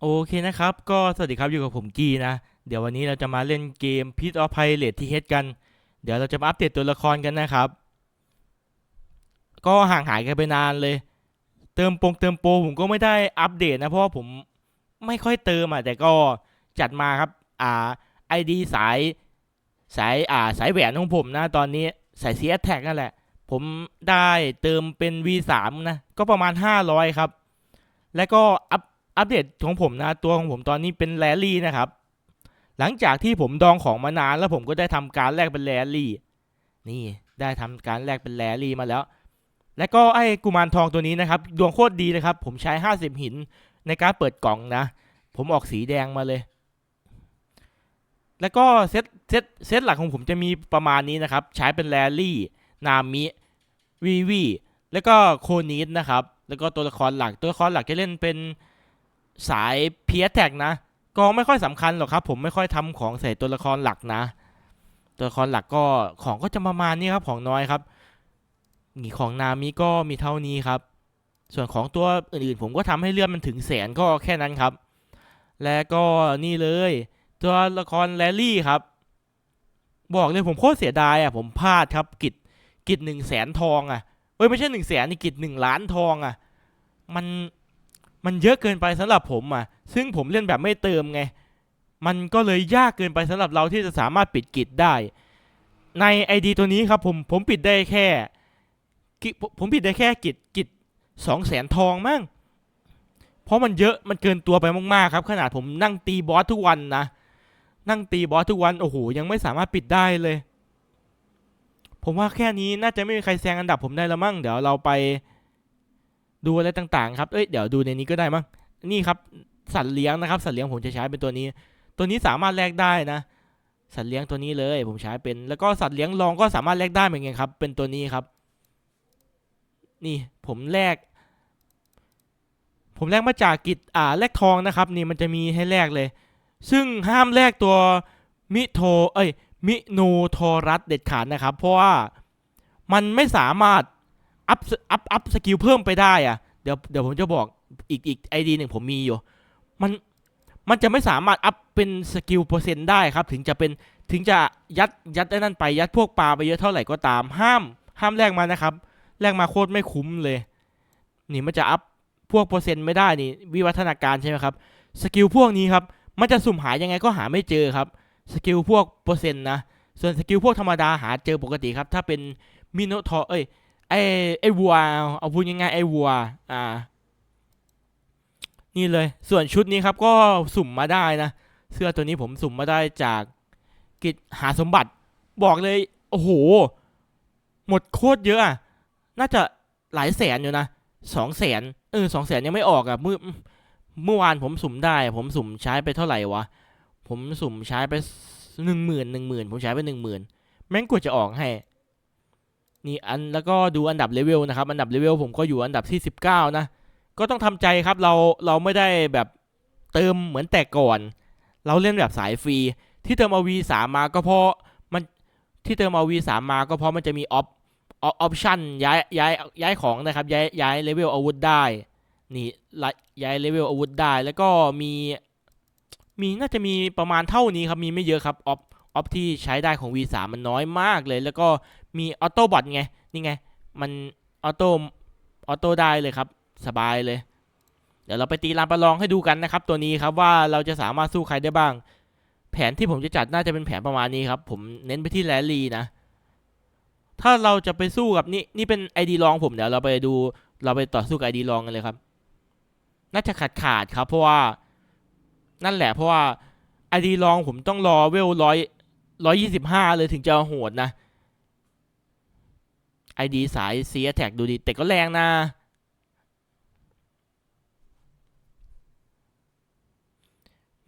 โอเคนะครับ ก็สวัสดีครับอยู่กับผมกีนะ เดี๋ยววันนี้เราจะมาเล่นเกม p i อ of Pirate ที่เฮดกัน เดี๋ยวเราจะมาอัปเดตตัวละครกันนะครับ ก็ห่างหายกันไปนานเลย เติมปงเติมโปผมก็ไม่ได้อัปเดตนะ เพราะว่าผมไม่ค่อยเติมอะแต่ก็จัดมาครับ อ่าไอดีสายสายอ่าสายแหวนของผมนะ ตอนนี้สาย CS Tag นั่นแหละ ผมได้เติมเป็น V3 นะ ก็ประมาณ 500 ครับ แล้วก็อัป อัปเดตของผมนะตัวของผมตอนนี้เป็นแรลลี่นะครับ หลังจากที่ผมดองของมานานแล้วผมก็ได้ทำการแลกเป็นแรลลี่ นี่ได้ทำการแลกเป็นแรลลี่มาแล้ว แล้วก็ไอ้กุมารทองตัวนี้นะครับ ดวงโคตรดีเลยครับ ผมใช้ 50 หินในการเปิดกล่องนะ ผมออกสีแดงมาเลย แล้วก็เซตเซตเซตหลักของผมจะมีประมาณนี้นะครับ ใช้เป็นแรลลี่ นามิวีวีแล้วก็โคนิสนะครับ แล้วก็ตัวละครหลักตัวละครหลักจะเล่นเป็น สายเพียแท็กนะก็ไม่ค่อยสำคัญหรอกครับ ผมไม่ค่อยทำของใส่ตัวละครหลักนะ ตัวละครหลักก็ของก็จะประมาณนี้ครับของน้อยครับนี่ของนามิก็มีเท่านี้ครับ ส่วนของตัวอื่นๆ ผมก็ทำให้เลื่อนมันถึงแสนก็แค่นั้นครับ และก็นี่เลย ตัวละครแรลลี่ครับ บอกเลยผมโคตรเสียดายอะผมพลาดครับกิจกิจหนึ่งแสนทองอะเอ้ยไม่ใช่หนึ่งแสนนี่กิจหนึ่งล้านทองอะ มัน มันเยอะเกินไปสำหรับผมอะ ซึ่งผมเล่นแบบไม่เติมไง มันก็เลยยากเกินไปสำหรับเราที่จะสามารถปิดกิจได้ ใน ID ตัวนี้ครับผมผมปิดได้แค่ ผมผมปิดได้แค่กิจกิจสองแสนทองมั้งเพราะมันเยอะมันเกินตัวไปมากๆครับ ขนาดผมนั่งตีบอสทุกวันนะ นั่งตีบอสทุกวัน โอ้โห ยังไม่สามารถปิดได้เลย ผมว่าแค่นี้น่าจะไม่มีใครแซงอันดับผมได้แล้วมั้งเดี๋ยวเราไป ดูอะไรต่างๆครับ เอ้ย เดี๋ยวดูในนี้ก็ได้มั้ง นี่ครับ สัตว์เลี้ยงนะครับ สัตว์เลี้ยงผมจะใช้เป็นตัวนี้ ตัวนี้สามารถแลกได้นะ สัตว์เลี้ยงตัวนี้เลย ผมใช้เป็น แล้วก็สัตว์เลี้ยงรองก็สามารถแลกได้เหมือนกันครับ เป็นตัวนี้ครับ นี่ผมแลก ผมแลกมาจากกิจอ่า แลกทองนะครับ นี่มันจะมีให้แลกเลย ซึ่งห้ามแลกตัวมิโท เอ้ย มิโนโทรัสเด็ดขาดนะครับ เพราะว่ามันไม่สามารถ อัพอัพอัพสกิลเพิ่มไปได้อะเดี๋ยวเดี๋ยวผมจะบอกอีกอีกไอดีหนึ่งผมมีอยู่ มันมันจะไม่สามารถอัพเป็นสกิลเปอร์เซ็นต์ได้ครับ ถึงจะเป็นถึงจะยัดยัดได้นั่นไปยัดพวกปลาไปเยอะเท่าไหร่ก็ตามห้ามห้ามแลกมานะครับแลกมาโคตรไม่คุ้มเลย นี่มันจะอัพพวกเปอร์เซ็นต์ไม่ได้นี่วิวัฒนาการใช่ไหมครับสกิลพวกนี้ครับมันจะสุ่มหายังไงก็หาไม่เจอครับสกิลพวกเปอร์เซ็นต์นะส่วนสกิลพวกธรรมดาหาเจอปกติครับถ้าเป็นมิโนทอเอ้ย ไอ้ไอ้วัวเอาพูดง่ายๆไอ้วัวอ่า นี่เลยส่วนชุดนี้ครับก็สุ่มมาได้นะ เสื้อตัวนี้ผมสุ่มมาได้จากกิจหาสมบัติบอกเลย โอ้โห หมดโคตรเยอะอะน่าจะหลายแสนอยู่นะสองแสนเออสองแสนยังไม่ออกอะเมื่อเมื่อวานผมสุ่มได้ ผมสุ่มใช้ไปเท่าไหร่วะ ผมสุ่มใช้ไปหนึ่งหมื่นหนึ่งหมื่นผมใช้ไปหนึ่งหมื่นแม่งกว่าจะออกให้ นี่อันแล้วก็ดูอันดับเลเวลนะครับอันดับเลเวลผมก็อยู่อันดับที่ 19 นะ ก็ต้องทำใจครับเราเราไม่ได้แบบเติมเหมือนแต่ก่อน เราเล่นแบบสายฟรีที่เติมเอา V3 มาก็เพราะมันที่เติมเอา V3 มาก็เพราะมันจะมีออฟออปชันย้ายย้ายย้ายของนะครับย้ายย้ายเลเวลอาวุธได้นี่ลย้ายเลเวลอาวุธได้ แล้วก็มีมีน่าจะมีประมาณเท่านี้ครับมีไม่เยอะครับออฟ ออฟที่ใช้ได้ของ V3 มันน้อยมากเลย แล้วก็มีออโต้บอทไง นี่ไง มันออโต้ออโต้ได้เลยครับ สบายเลย เดี๋ยวเราไปตีลานประลองให้ดูกันนะครับ ตัวนี้ครับว่าเราจะสามารถสู้ใครได้บ้าง แผนที่ผมจะจัดน่าจะเป็นแผนประมาณนี้ครับ ผมเน้นไปที่แรลลี่นะ ถ้าเราจะไปสู้กับนี่นี่เป็นไอดีลองผมเดี๋ยวเราไปดูเราไปต่อสู้กับไอดีลองกันเลยครับ น่าจะขาดขาดครับ เพราะว่านั่นแหละเพราะว่าไอดีลองผมต้องรอเวลร้อย ร้อยยี่สิบห้าเลยถึงจะโหดนะไอดีสายเสียแท็กดูดิแต่ก็แรงนะ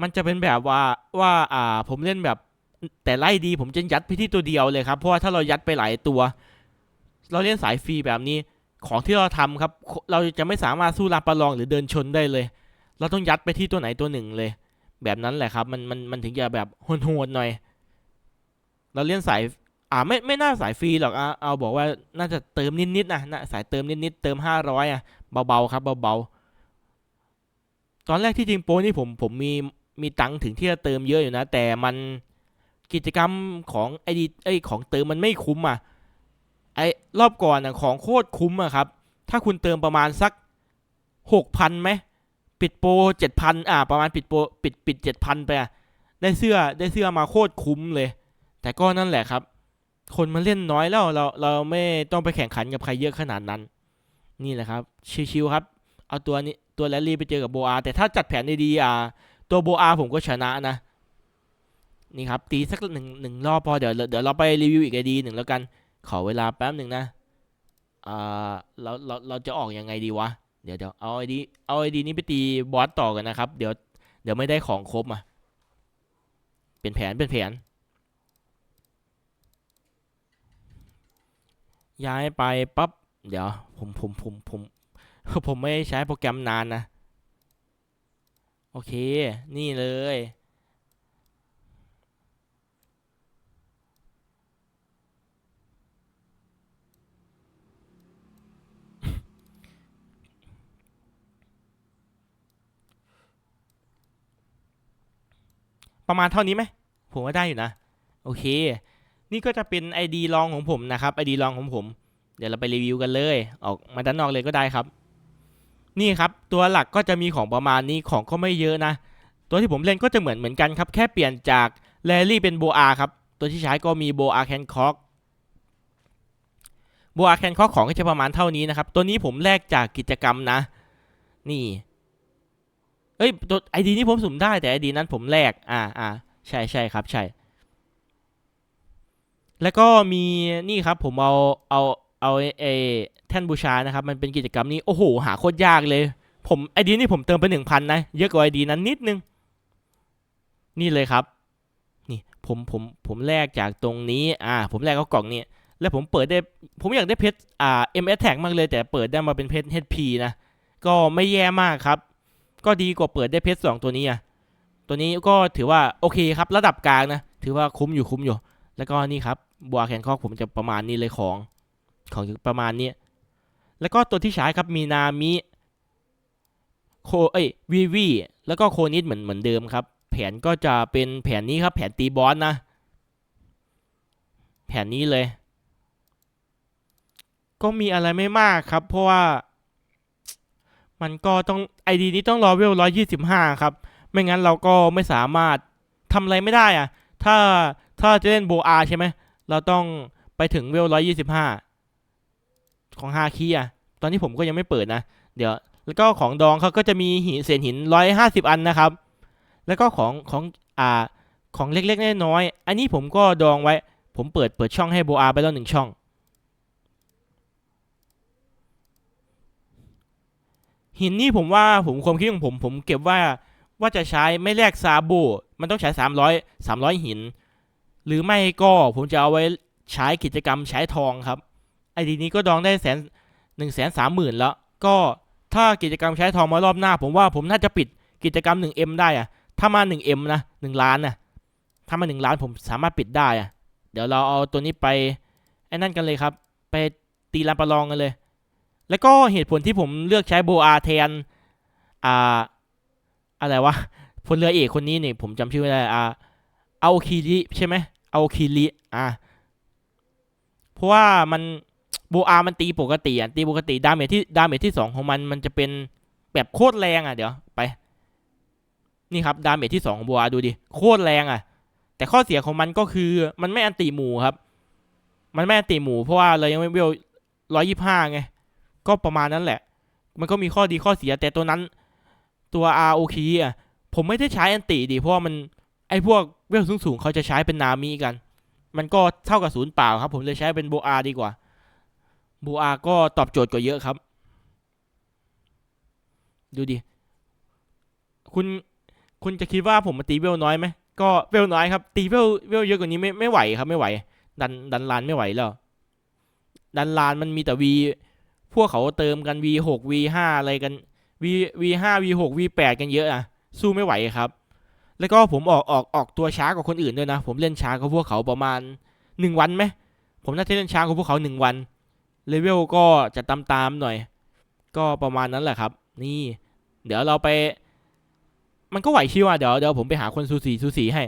มันจะเป็นแบบว่าว่าอ่าผมเล่นแบบ แต่ไล่ดีผมจะยัดไปที่ตัวเดียวเลยครับเพราะว่าถ้าเรายัดไปหลายตัว เราเล่นสายฟรีแบบนี้ของที่เราทำครับ เราจะไม่สามารถสู้ลาประลองหรือเดินชนได้เลย เราต้องยัดไปที่ตัวไหนตัวหนึ่งเลย แบบนั้นแหละครับ มันมันมันถึงจะแบบโหดๆหน่อย เราเล่นสายอ่าไม่ไม่น่าสายฟรีหรอกอะเอาบอกว่าน่าจะเติมนิดๆนะนะสายเติมนิดๆเติมห้าร้อยอะเบาๆครับเบาๆตอนแรกที่จริงโปรนี่ผมผมมีมีตังค์ถึงที่จะเติมเยอะอยู่นะ แต่มันกิจกรรมของไอดีไอของเติมมันไม่คุ้มอะไอรอบก่อนอะของโคตรคุ้มอะครับ ถ้าคุณเติมประมาณสักหกพันไหมปิดโปรเจ็ดพันอ่า ประมาณปิดโปรปิดปิดเจ็ดพันไปอะได้เสื้อได้เสื้อมาโคตรคุ้มเลย แต่ก็นั่นแหละครับ คนมาเล่นน้อยแล้วเราเราไม่ต้องไปแข่งขันกับใครเยอะขนาดนั้น นี่แหละครับ ชิวๆครับ เอาตัวนี้ตัวแรลลี่ไปเจอกับโบอาแต่ถ้าจัดแผนดีๆอ่าตัวโบอาผมก็ชนะนะ นี่ครับ ตีสักหนึ่งหนึ่งรอบพอเดี๋ยวเดี๋ยวเราไปรีวิวอีกไอดีหนึ่งแล้วกัน ขอเวลาแป๊บหนึ่งนะอ่าเราเราเราจะออกยังไงดีวะเดี๋ยวเดี๋ยวเอาไอดีเอาไอดีนี้ไปตีบอสต่อกันนะครับ เดี๋ยวเดี๋ยวไม่ได้ของครบอะเป็นแผนเป็นแผน ย้ายไปปั๊บเดี๋ยวผมผมผมผมผมไม่ใช้โปรแกรมนานนะ โอเค นี่เลย ประมาณเท่านี้ไหม ผมว่าได้อยู่นะ โอเค นี่ก็จะเป็น ID รองของผมนะครับ ID รองของผม เดี๋ยวเราไปรีวิวกันเลย ออกมาด้านนอกเลยก็ได้ครับ นี่ครับตัวหลักก็จะมีของประมาณนี้ของก็ไม่เยอะนะ ตัวที่ผมเล่นก็จะเหมือนเหมือนกันครับ แค่เปลี่ยนจากแรลลี่เป็นโบอาครับ ตัวที่ใช้ก็มีโบอาแคนคอกโบอาแคนคอกของก็จะประมาณเท่านี้นะครับ ตัวนี้ผมแลกจากกิจกรรมนะ นี่ เอ้ยตัวไอดีนี้ผมสุ่มได้แต่ไอดีนั้นผมแลก อ่าอ่าใช่ใช่ครับใช่ แล้วก็มีนี่ครับผมเอาเอาเอาไอ้ไอ้แท่นบูชานะครับ มันเป็นกิจกรรมนี้ โอ้โห หาโคตรยากเลย ผมไอดีนี่ผมเติมไปหนึ่งพันนะ เยอะกว่าไอดีนั้นนิดนึง นี่เลยครับ นี่ผมผมผมแลกจากตรงนี้ อ่า ผมแลกเอากล่องนี้ แล้วผมเปิดได้ ผมอยากได้เพชรอ่า MS Tag มากเลย แต่เปิดได้มาเป็นเพชร HP นะ ก็ไม่แย่มากครับ ก็ดีกว่าเปิดได้เพชรสองตัวนี้อะ ตัวนี้ก็ถือว่าโอเคครับ ระดับกลางนะ ถือว่าคุ้มอยู่คุ้มอยู่ แล้วก็นี่ครับบัวแคนคอกผมจะประมาณนี้เลยของของประมาณนี้ แล้วก็ตัวที่ใช้ครับมีนามิโคเอ้ยวีวีแล้วก็โคนิดเหมือนเหมือนเดิมครับ แผนก็จะเป็นแผนนี้ครับ แผนตีบอสนะ แผนนี้เลย ก็มีอะไรไม่มากครับ เพราะว่า มันก็ต้องไอดีนี้ต้องรอเวลร้อยยี่สิบห้าครับ ไม่งั้นเราก็ไม่สามารถทำอะไรไม่ได้อะถ้า ถ้าจะเล่นโบอาใช่ไหม เราต้องไปถึงเวลร้อยยี่สิบห้าของฮาคีอะตอนนี้ผมก็ยังไม่เปิดนะ เดี๋ยว แล้วก็ของดองเขาก็จะมีหินเศษหินร้อยห้าสิบอันนะครับ แล้วก็ของของอ่าของเล็กๆน้อยๆอันนี้ผมก็ดองไว้ ผมเปิดเปิดช่องให้โบอาไปแล้วหนึ่งช่องหินนี่ผมว่าผมความคิดของผมผมเก็บว่าว่าจะใช้ไม่แลกซาโบมันต้องใช้สามร้อยสามร้อยหิน หรือไม่ก็ผมจะเอาไว้ใช้กิจกรรมใช้ทองครับไอดีนี้ก็ดองได้แสนหนึ่งแสนสามหมื่นแล้ว ก็ถ้ากิจกรรมใช้ทองมารอบหน้า ผมว่าผมน่าจะปิดกิจกรรมหนึ่งเอ็มได้อะถ้ามาหนึ่งเอ็มนะหนึ่งล้านนะถ้ามาหนึ่งล้านผมสามารถปิดได้อะเดี๋ยวเราเอาตัวนี้ไปไอ้นั่นกันเลยครับ ไปตีลานประลองกันเลย แล้วก็เหตุผลที่ผมเลือกใช้โบอาแทนอ่าอะไรวะพลเรือเอกคนนี้เนี่ยผมจำชื่อไม่ได้อ่าเอาคีริใช่ไหม เอาคีริอ่าเพราะว่ามันโบอามันตีปกติอะตีปกติดาเมจที่ดาเมจที่สองของมันมันจะเป็นแบบโคตรแรงอะเดี๋ยวไป นี่ครับดาเมจที่สองของโบอาดูดิโคตรแรงอะ แต่ข้อเสียของมันก็คือมันไม่อันตีหมูครับ มันไม่อันตีหมูเพราะว่าเรายังไม่เวลร้อยยี่ห้าไงก็ประมาณนั้นแหละ มันก็มีข้อดีข้อเสียแต่ตัวนั้น ตัว ROK อะผมไม่ได้ใช้อันติดิเพราะว่ามัน ไอ้พวกเวลสูงๆเขาจะใช้เป็นนามิกัน มันก็เท่ากับศูนย์เปล่าครับ ผมเลยใช้เป็นโบอาดีกว่าโบอาก็ตอบโจทย์กว่าเยอะครับ ดูดิ คุณคุณจะคิดว่าผมมาตีเวลน้อยไหมก็เวลน้อยครับ ตีเวลเวลเยอะกว่านี้ไม่ไม่ไหวครับไม่ไหว ดันดันลานไม่ไหวแล้วดันลานมันมีแต่ V พวกเขาเติมกัน V6 V5 อะไรกัน V V5 V6 V8 กันเยอะอะสู้ไม่ไหวครับ แล้วก็ผมออกออกออกตัวช้ากว่าคนอื่นด้วยนะ ผมเล่นช้ากว่าพวกเขาประมาณหนึ่งวันไหมผมน่าจะเล่นช้ากว่าพวกเขาหนึ่งวันเลเวลก็จะตามตามๆหน่อย ก็ประมาณนั้นแหละครับ นี่ เดี๋ยวเราไป มันก็ไหวชิวอะเดี๋ยวเดี๋ยวผมไปหาคนสูสีสูสีให้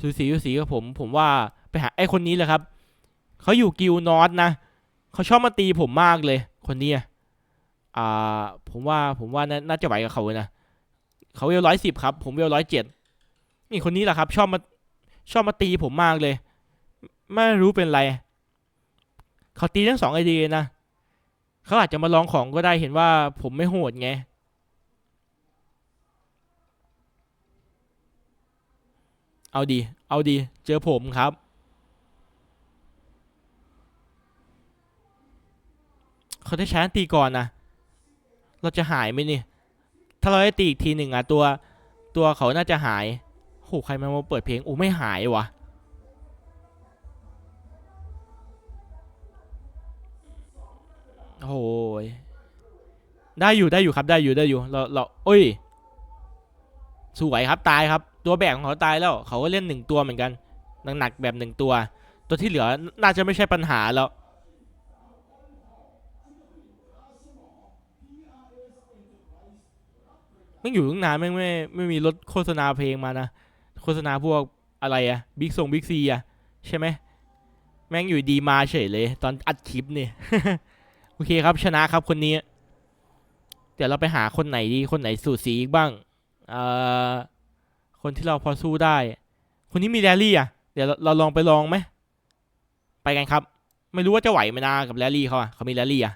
สูสีสูสีกับผม ผมว่าไปหาไอ้คนนี้แหละครับเขาอยู่กิลนอตนะเขาชอบมาตีผมมากเลย คนนี้อ่า ผมว่าผมว่าน่าน่าจะไหวกับเขานะเขาเวลร้อยสิบครับ ผมเวลร้อยเจ็ด นี่คนนี้แหละครับ ชอบมาชอบมาตีผมมากเลย ไม่รู้เป็นไรเขาตีทั้งสองไอเดียนะเขาอาจจะมาลองของก็ได้เห็นว่าผมไม่โหดไงเอาดี เอาดี เจอผมครับ เขาได้ใช้อันตีก่อนนะ เราจะหายไหมนี่ ถ้าเราได้ตีอีกทีหนึ่งอะตัว ตัวเขาน่าจะหาย โหใครมามาเปิดเพลงอู้ไม่หายวะโอ้ยได้อยู่ได้อยู่ครับได้อยู่ได้อยู่เราเราโอ้ยสวยครับตายครับ ตัวแบกของเขาตายแล้ว เขาก็เล่นหนึ่งตัวเหมือนกันหนักๆแบบหนึ่งตัว ตัวที่เหลือน่าจะไม่ใช่ปัญหาแล้วไม่งอยู่ตั้งนานแม่งไม่ไม่มีรถโฆษณาเพลงมานะ ฆษณาพวกอะไรอะบิ๊กซงบิ๊กซีอะใช่ไหมแม่งอยู่ดีมาเฉยเลย ตอนอัดคลิปนี่โอเคครับชนะครับคนนี้ เดี๋ยวเราไปหาคนไหนดี คนไหนสูสีอีกบ้างเอ่อคนที่เราพอสู้ได้ คนนี้มีแรลลี่อะเดี๋ยวเราลองไปลองไหมไปกันครับ ไม่รู้ว่าจะไหวไหมนะกับแรลลี่เขาอะเขามีแรลลี่อะ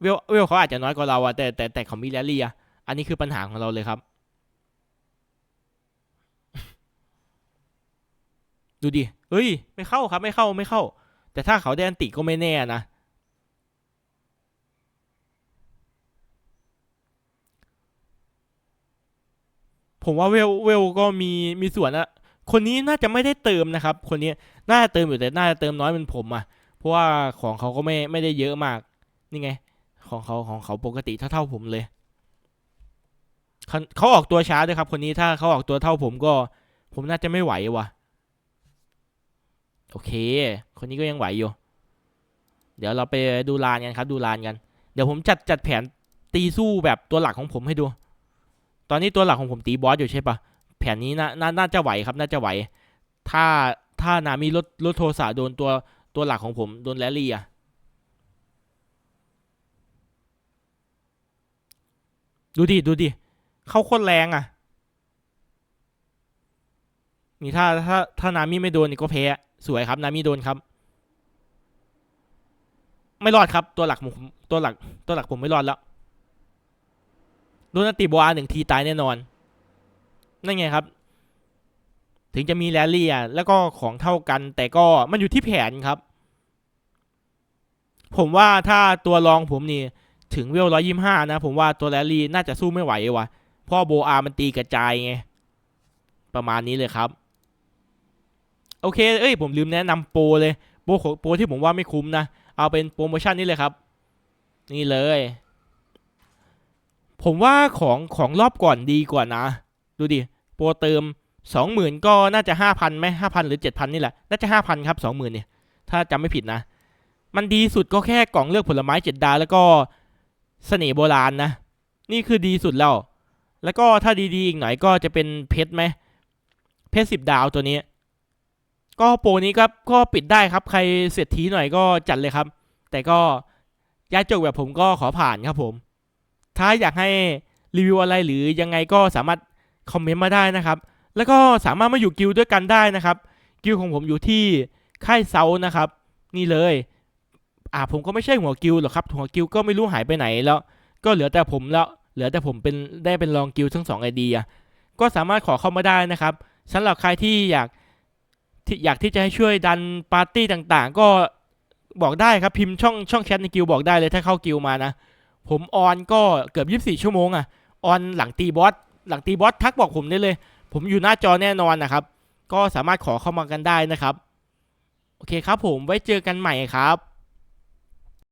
เวลเวลเขาอาจจะน้อยกว่าเราอะแต่แต่แต่เขามีแรลลี่อะอันนี้คือปัญหาของเราเลยครับ ดูดิเฮ้ย ไม่เข้าครับ ไม่เข้าไม่เข้า แต่ถ้าเขาได้อันติก็ไม่แน่นะ ผมว่าเวลเวลก็มีมีส่วนนะคนนี้น่าจะไม่ได้เติมนะครับ คนนี้น่าจะเติมอยู่แต่น่าจะเติมน้อยเป็นผมอะเพราะว่าของเขาก็ไม่ไม่ได้เยอะมาก นี่ไง ของเขาของเขาปกติเท่าเท่าผมเลยเขาออกตัวช้าด้วยครับ คนนี้ถ้าเขาออกตัวเท่าผมก็ ผมน่าจะไม่ไหวว่ะ โอเค คนนี้ก็ยังไหวอยู่ เดี๋ยวเราไปดูลานกันครับ ดูลานกัน เดี๋ยวผมจัดจัดแผนตีสู้แบบตัวหลักของผมให้ดู ตอนนี้ตัวหลักของผมตีบอสอยู่ใช่ปะแผนนี้น่านาน่าจะไหวครับ น่าจะไหว ถ้าถ้านามีรถรถโทสาโดนตัวตัวหลักของผมโดนแรลลี่อะดูดิ ดูดิ เข้าโคตรแรงอะ นี่ถ้าถ้าถ้านามิไม่โดนนี่ก็แพ้สวยครับ นามิโดนครับ ไม่รอดครับ ตัวหลักผมตัวหลัก ตัวหลักผมไม่รอดแล้วโดนติบัวหนึ่งทีตายแน่นอน นั่นไงครับ ถึงจะมีแรลลี่อะแล้วก็ของเท่ากัน แต่ก็มันอยู่ที่แผนครับ ผมว่าถ้าตัวรองผมนี่ถึงเวลร้อยยี่ห้านะ ผมว่าตัวแรลลี่น่าจะสู้ไม่ไหววะพราะโบอามันตีกระจายไงประมาณนี้เลยครับ โอเค เอ้ย ผมลืมแนะนำโปรเลย โปรของโปรที่ผมว่าไม่คุ้มนะ เอาเป็นโปรโมชั่นนี้เลยครับ นี่เลย ผมว่าของของรอบก่อนดีกว่านะ ดูดิ โปรเติมสองหมื่นก็น่าจะห้าพันไหมห้าพันหรือเจ็ดพันนี่แหละ น่าจะห้าพันครับสองหมื่นเนี่ย ถ้าจำไม่ผิดนะ มันดีสุดก็แค่กล่องเลือกผลไม้เจ็ดดาวแล้วก็เสน่ห์โบราณนะ นี่คือดีสุดแล้ว แล้วก็ถ้าดีๆอีกหน่อยก็จะเป็นเพชรไหมเพชรสิบดาวตัวนี้ ก็โปรนี้ครับก็ปิดได้ครับ ใครเสร็จทีหน่อยก็จัดเลยครับ แต่ก็ยาจกแบบผมก็ขอผ่านครับผม ถ้าอยากให้รีวิวอะไรหรือยังไงก็สามารถคอมเมนต์มาได้นะครับ แล้วก็สามารถมาอยู่กิลด์ด้วยกันได้นะครับ กิลของผมอยู่ที่ค่ายเซานะครับ นี่เลย อ่าผมก็ไม่ใช่หัวกิลหรอกครับ หัวกิลก็ไม่รู้หายไปไหนแล้ว ก็เหลือแต่ผมแล้ว เหลือแต่ผมเป็นได้เป็นรองกิลทั้งสองไอเดีย ก็สามารถขอเข้ามาได้นะครับสำหรับใครที่อยาก ที่อยากที่จะให้ช่วยดันปาร์ตี้ต่างๆ ก็บอกได้ครับพิมพ์ช่องช่องแชทในกิลบอกได้เลยถ้าเข้ากิลมานะ ผมออนก็เกือบ 24 ชั่วโมงอะออนหลังตีบอสหลังตีบอสทักบอกผมได้เลย ผมอยู่หน้าจอแน่นอนนะครับ ก็สามารถขอเข้ามากันได้นะครับ โอเคครับผมไว้เจอกันใหม่ครับ